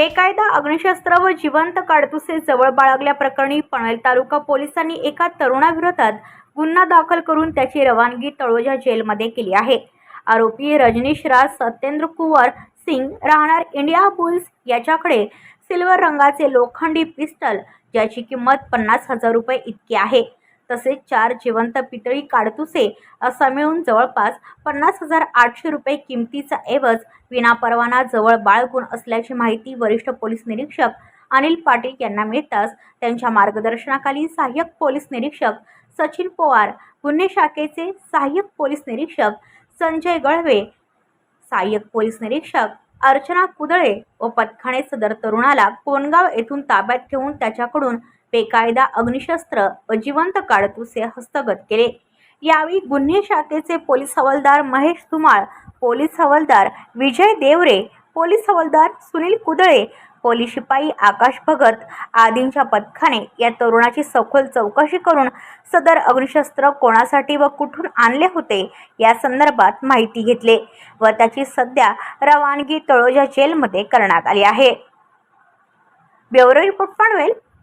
बेकायदा अग्निशस्त्र व जिवंत काडतुसे जवळ बाळगल्याप्रकरणी पनवेल तालुका पोलिसांनी एका तरुणाविरोधात गुन्हा दाखल करून त्याची रवानगी तळोजा जेलमध्ये केली आहे. आरोपी रजनीश राज सत्येंद्र कुंवर सिंग राहणार इंडिया बुल्स याच्याकडे सिल्वर रंगाचे लोखंडी पिस्टल ज्याची किंमत पन्नास हजार रुपये इतकी आहे. तसेच चार जिवंत पितळी काडतुसे असा मिळून जवळपास पन्नास हजार आठशे रुपये किमतीचा ऐवज विनापरवाना जवळ बाळगून असल्याची माहिती वरिष्ठ पोलीस निरीक्षक अनिल पाटील यांना मिळताच त्यांच्या मार्गदर्शनाखाली सहाय्यक पोलीस निरीक्षक सचिन पवार गुन्हे शाखेचे सहाय्यक पोलीस निरीक्षक संजय गळवे सहाय्यक पोलीस निरीक्षक अर्चना कुदळे व पथकाने सदर तरुणाला कोणगाव येथून ताब्यात ठेवून त्याच्याकडून बेकायदा अग्निशस्त्र व जिवंत काडतुसे हस्तगत केले. यावेळी गुन्हे शाखेचे पोलीस हवालदार महेश धुमाळ पोलीस हवालदार विजय देवरे पोलीस हवालदार सुनील कुदळे पोलीस शिपाई आकाश भगत आदींच्या पथकाने या तरुणाची सखोल चौकशी करून सदर अग्निशस्त्र कोणासाठी व कुठून आणले होते या संदर्भात माहिती घेतली व त्याची सध्या रवानगी तळोजा जेलमध्ये करण्यात आली आहे. Bureau report Panvel